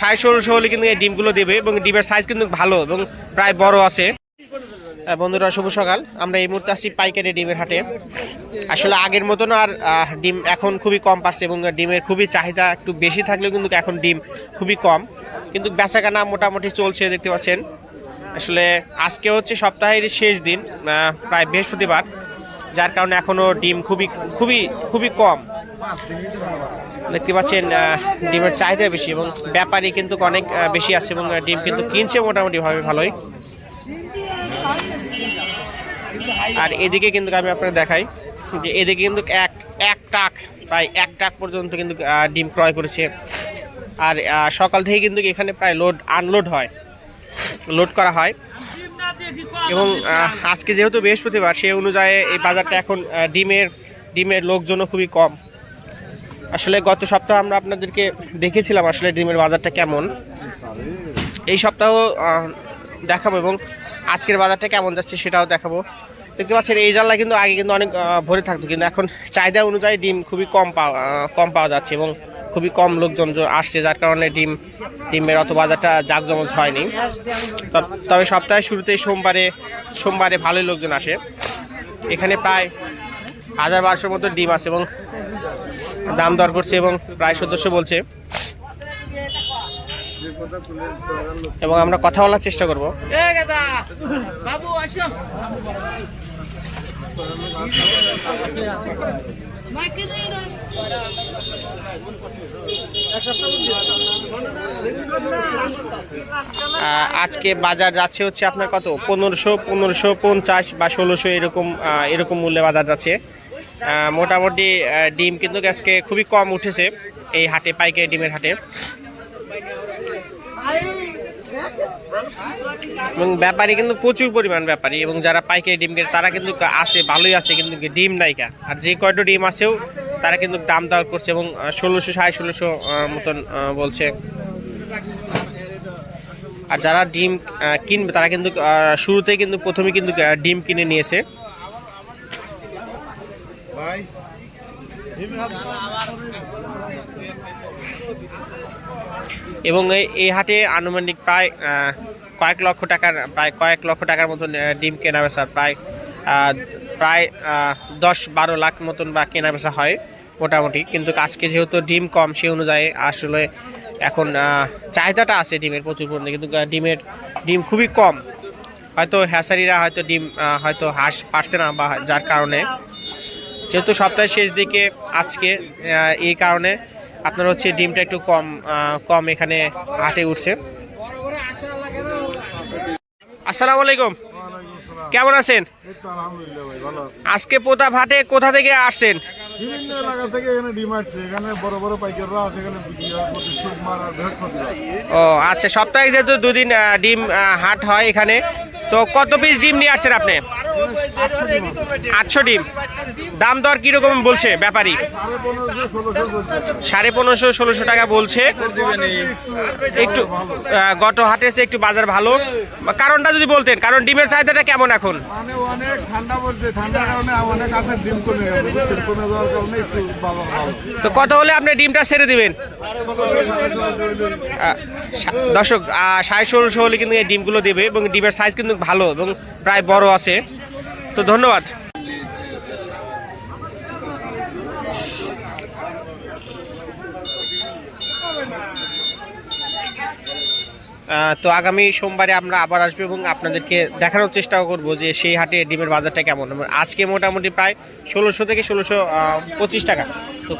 সাড়ে ষোলোশো হলে কিন্তু এই ডিমগুলো দেবে এবং ডিমের সাইজ কিন্তু ভালো এবং প্রায় বড় আছে। বন্ধুরা, শুভ সকাল। আমরা এই মুহূর্তে আসছি পাইকারি ডিমের হাটে। আসলে আগের মতন আর ডিম এখন খুবই কম পাচ্ছে এবং ডিমের খুবই চাহিদা একটু বেশি থাকলেও কিন্তু এখন ডিম খুবই কম। কিন্তু বেচাকেনা মোটামুটি চলছে, দেখতে পাচ্ছেন। আসলে আজকে হচ্ছে সপ্তাহের শেষ দিন প্রায় বৃহস্পতিবার। যার কারণে এখনও ডিম খুবই খুবই খুবই কম। দেখতে পাচ্ছেন ডিমের চাহিদা বেশি এবং ব্যাপারী কিন্তু অনেক বেশি আছে এবং ডিম কিন্তু কিনছে মোটামুটি ভাবে ভালোই। আর এদিকে কিন্তু আমি আপনাকে দেখাই, যে এদিকে কিন্তু এক এক টাক, প্রায় এক টাক পর্যন্ত কিন্তু ডিম ক্রয় করেছে। আর সকাল থেকে কিন্তু এখানে প্রায় লোড, আনলোড হয়, লোড করা হয়। এবং আজকে যেহেতু বৃহস্পতিবার সেই অনুযায়ী এই বাজারটা এখন ডিমের ডিমের লোকজনও খুবই কম। আসলে গত সপ্তাহে আমরা আপনাদেরকে দেখেছিলাম আসলে ডিমের বাজারটা কেমন। এই সপ্তাহ দেখাবো এবং আজকের বাজারটা কেমন যাচ্ছে সেটাও দেখাবো। দেখতে পাচ্ছেন, এই জানলা কিন্তু আগে কিন্তু অনেক ভরে থাকতো, কিন্তু এখন চাহিদা অনুযায়ী ডিম খুবই কম পাওয়া কম পাওয়া যাচ্ছে এবং খুবই কম লোকজন আসছে, যার কারণে ডিম, ডিমের অত বাজারটা জাঁকজমক হয়নি। তব- সপ্তাহের শুরুতেই সোমবারে সোমবারে ভালোই লোকজন আসে। এখানে প্রায় হাজার বারোশোর মতো ডিম আছে এবং দাম দর করছে এবং প্রায় সদস্য বলছে। এবং আমরা কথা বলার চেষ্টা করব। আজকে বাজার যাচ্ছে হচ্ছে আপনার কত? পনেরোশো পনেরোশো, পঞ্চাশ বা ষোলোশো এরকম এরকম মূল্যে বাজার যাচ্ছে। মোটামুটি ডিম কিন্তু আজকে খুবই কম উঠেছে এই হাটে পাইকারি ডিমের হাটে। এবং ব্যাপারী কিন্তু প্রচুর পরিমাণ ব্যাপারী এবং যারা পাইকারি ডিম কেনে তারা কিন্তু আসে ভালোই আছে কিন্তু ডিম নাইকা আর যে কয়টা ডিম আছেও তারা কিন্তু দাম দর করছে এবং ষোলোশো সাড়ে ষোলোশো মতন বলছে। আর যারা ডিম কিনবে তারা কিন্তু আহ, শুরুতেই কিন্তু প্রথমে কিন্তু ডিম কিনে নিয়েছে। এবং এই- হাটে আনুমানিক প্রায় কয়েক লক্ষ টাকার, প্রায় কয়েক লক্ষ টাকার মতন ডিম কেনা বেচা, প্রায় প্রায় দশ বারো লাখ মতন বা কেনা বেচা হয় মোটামুটি। কিন্তু আজকে যেহেতু ডিম কম, সে অনুযায়ী আসলে এখন চাহিদাটা আছে ডিমের প্রচুর পরিমাণে, কিন্তু ডিমের, ডিম খুবই কম। হয়তো হ্যাসারিরা হয়তো ডিম হয়তো হাঁস পারছে না বা যার কারণে যেহেতু সপ্তাহের শেষ দিকে আজকে এই কারণে আপনার হচ্ছে ডিমটা একটু কম কম এখানে হাটে উঠছে। আসসালামু আলাইকুম। কেমন আছেন? আজকে প্রতাপ হাটে কোথা থেকে আসছেন? বিভিন্ন এলাকা থেকে এখানে ডিম আসছে। এখানে বড় বড় পাইকাররা আছে এখানে বিক্রি প্রতি সোমবার আর বৃহস্পতিবার। ও আচ্ছা সপ্তাহে যেহেতু দুদিন ডিম হাট হয় এখানে তো কত পিস ডিম নিয়ে আসছেন আপনি? আটশো ডিম। দাম দর কীরকম বলছে ব্যাপারী? সাড়ে পনেরোশো ষোলোশো টাকা বলছে। একটু গত হাটে একটু বাজার ভালো। কারণটা যদি বলতেন কারণ ডিমের চাহিদাটা কেমন এখন? মানে তো কত হলে আপনি ডিমটা সেরে দিবেন? দর্শক সাড়ে ষোলোশো হলে কিন্তু এই ডিমগুলো দেবে এবং ডিমের সাইজ কিন্তু ভালো এবং প্রায় বড় আছে তো ধন্যবাদ তো আগামী সোমবারে আমরা আবার আসব এবং আপনাদেরকে দেখানোর চেষ্টা করব যে সেই হাটে ডিমের বাজারটা কেমন আজকে মোটামুটি প্রায় ষোলোশো থেকে ষোলোশো পঁচিশ টাকা তো